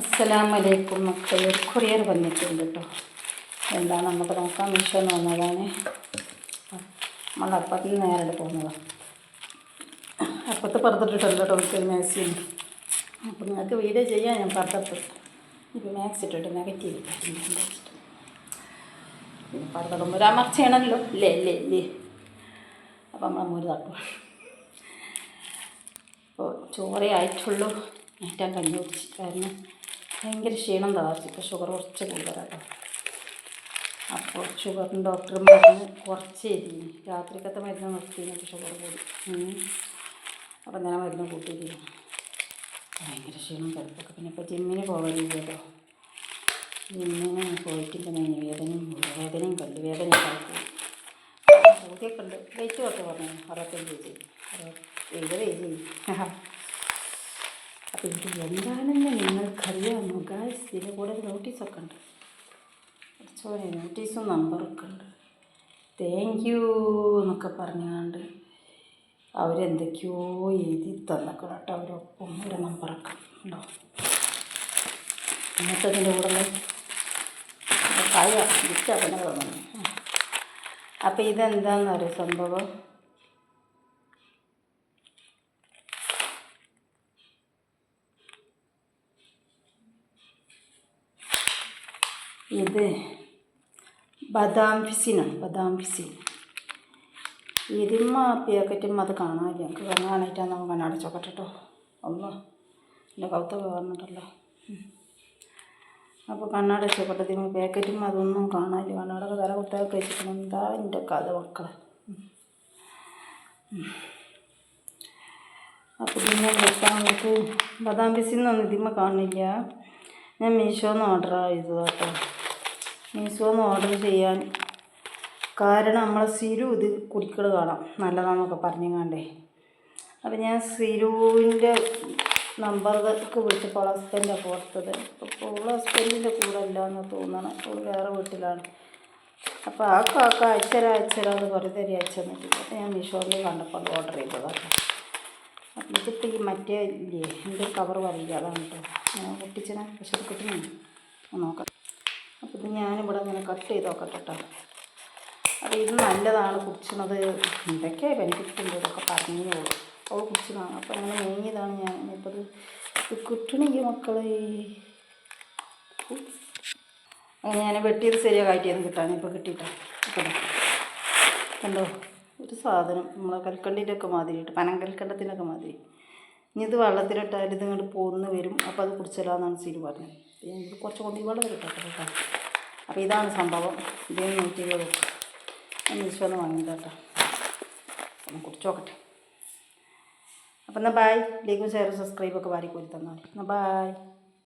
അസ്സലാമലൈക്കും മക്കളെ. ഒരു കൊറിയർ വന്നിട്ടുണ്ട് കേട്ടോ എന്താണ് നമുക്ക് നോക്കാം മിഷൻ വന്നതാണ്. നമ്മൾ അപ്പത്തിൽ നേരെ പോകുന്നതാണ് അപ്പത്ത് പറത്തിട്ടിട്ടുണ്ട് കേട്ടോ എനിക്ക് മാക്സിന് അപ്പം നിങ്ങൾക്ക് വീഡിയോ ചെയ്യാൻ ഞാൻ പറത്തിട്ട് ഇപ്പോൾ മാക്സ് ഇട്ടിട്ട് നെഗറ്റീവ് പിന്നെ പറത്തിടുമ്പോൾ ഒരു അമർച്ചയാണല്ലോ. ഇല്ലേ ഇല്ലേ ഇല്ലേ. അപ്പം നമ്മൾ മൂര് തട്ടും അപ്പോൾ ചോറേ ആയിട്ടുള്ളൂ. ഏറ്റവും കഞ്ഞി കുടിച്ച് കാരണം ഭയങ്കര ക്ഷീണം തളർച്ചു ഇപ്പോൾ ഷുഗർ കുറച്ച് കൂടുതലാട്ടോ അപ്പോൾ ഷുഗറിന് ഡോക്ടർ മരുന്ന് കുറച്ച് എഴുതി രാത്രിക്കത്തെ മരുന്ന് നിർത്തിയിട്ട് ഷുഗർ കൂടി. അപ്പം ഞാൻ മരുന്ന് കൂട്ടിയിരുന്നു ഭയങ്കര ക്ഷീണം കിടപ്പൊക്കെ. പിന്നെ ഇപ്പോൾ ജിമ്മിന് പോകലില്ലല്ലോ ജിമ്മിന് പോയിട്ടില്ല വേദനയും വേദനയും കല്ലുവേദനയും കളിക്കും കൂട്ടിയൊക്കെ ഉണ്ട്. വെയിറ്റ് കുറച്ച് പറഞ്ഞു അറുപത്തഞ്ച് ജി അറുപത് എഴുപത് അപ്പോൾ ഇത് എന്താണെന്ന് നിങ്ങൾക്കറിയാമോ? ഗായ്സ് ഇതിന്റെ കൂടെ ഒരു നോട്ടീസൊക്കെ ഉണ്ട്. സോറി നോട്ടീസും നമ്പറൊക്കെ ഉണ്ട്. താങ്ക് യു എന്നൊക്കെ പറഞ്ഞുകൊണ്ട് അവരെന്തൊക്കെയോ എഴുതി തന്നൊക്കെ കേട്ടോ. അവരൊപ്പം ഒരു നമ്പറൊക്കെ ഉണ്ടോ? എന്നിട്ട് അതിന്റെ കൂടെ കായ ഗിഫ്റ്റാക്കണം തോന്നുന്നു അപ്പോൾ ഇതെന്താണെന്നറിയോ സംഭവം? ഇത് ബദാം ഫിസിനാണ് ബദാം ഫിസിൻ. ഇതിമ്മ പാക്കറ്റും അത് കാണാനില്ല. ഞങ്ങൾക്ക് കാണാനായിട്ടാണ് നമ്മൾ കണ്ണടച്ചോക്കട്ടെ കേട്ടോ ഒന്ന്. എന്റെ കൗത്ത പറഞ്ഞിട്ടല്ലോ അപ്പോൾ കണ്ണടച്ചോക്കട്ടെ ഇതിമ്മ പാക്കറ്റും അതൊന്നും കാണാനില്ല. കണ്ണാടൊക്കെ തല കുത്തൊക്കെ വെച്ചിട്ടുണ്ട് എന്താ എന്റെ കഥ മക്കളെ? അപ്പോൾ പിന്നെ വെക്കാൻ നമുക്ക് ബദാം പിസിന്നൊന്നും ഇതിമ്മ കാണില്ല ഞാൻ മീഷോന്ന് ഓർഡർ ചെയ്തത് മീഷോന്ന് ഓർഡർ ചെയ്യാൻ. കാരണം നമ്മളെ സിരു ഇത് കുടിക്കൽ കാണാം. നല്ലതാണെന്നൊക്കെ പറഞ്ഞങ്ങാണ്ടേ. അപ്പം ഞാൻ സിരുവിന്റെ നമ്പർക്ക് വിളിച്ചപ്പോൾ ഹസ്ബൻഡാണ് കൊടുത്തത്. അപ്പോൾ ഹസ്ബൻഡിന്റെ കൂടെ അല്ല എന്ന് തോന്നണം. അവൾ വേറെ വീട്ടിലാണ്. അപ്പോൾ ആ കാക്ക അയച്ചര അയച്ചര എന്ന് വെറുതെ അയച്ചെന്നിട്ട് അപ്പോൾ ഞാൻ മീഷോയിൽ കണ്ടപ്പോൾ ഓർഡർ ചെയ്തതാണ് അപ്പം ഇതിപ്പോൾ ഈ മറ്റേ ഇല്ലേ എന്റെ കവർ പറയില്ല അതാണ് കേട്ടോ. ഞാൻ കുട്ടിച്ചനെ പക്ഷെ കിട്ടുന്നു നോക്കാം. ഇത് ഞാനിവിടെ ഇങ്ങനെ കട്ട് ചെയ്ത് നോക്കട്ടെ കേട്ടോ അപ്പോൾ ഇത് നല്ലതാണ് കുടിച്ചണത് ഇതൊക്കെ ബെനിഫിറ്റ് ഉണ്ട് ഇതൊക്കെ പറഞ്ഞു പോകും അവൾ കുടിച്ചതാണ് അപ്പോൾ അങ്ങനെ മേങ്ങിയതാണ് ഞാൻ. ഇപ്പോൾ ഇത് കിട്ടണില്ല മക്കളെ. അങ്ങനെ ഞാൻ വെട്ടിയത് ശരിയാ കാറ്റിയത് കിട്ടാണ് ഇപ്പോൾ കിട്ടിയിട്ടാണ് കേട്ടോ കണ്ടോ? ഒരു സാധനം. നമ്മളെ കൽക്കണ്ടിന്റെയൊക്കെ മാതിരിയിട്ട് മാതിരി പനം കൽക്കണ്ടത്തിന്റെയൊക്കെ മാതിരി. ഇനി ഇത് വെള്ളത്തിലിട്ടാൽ ഇത് ഇങ്ങോട്ട് പോന്ന് വരും. അപ്പോൾ അത് കുടിച്ചില്ലാന്നാണ് സീര് പറഞ്ഞത്. പിന്നെ ഇത് കുറച്ച് കൊണ്ട് വെള്ളം കേട്ടോ കേട്ടോ. അപ്പോൾ ഇതാണ് സംഭവം. ഇതിന് നൂറ്റി ഇരുപത് ഞാൻ മീശോന്ന് വാങ്ങിയിട്ടോ ഒന്ന് കുടിച്ചു നോക്കട്ടെ. അപ്പം എന്നാൽ ബായ് ലൈക്കും ഷെയറും സബ്സ്ക്രൈബൊക്കെ വാരി കോരി തന്നാൽ എന്നാൽ ബായ്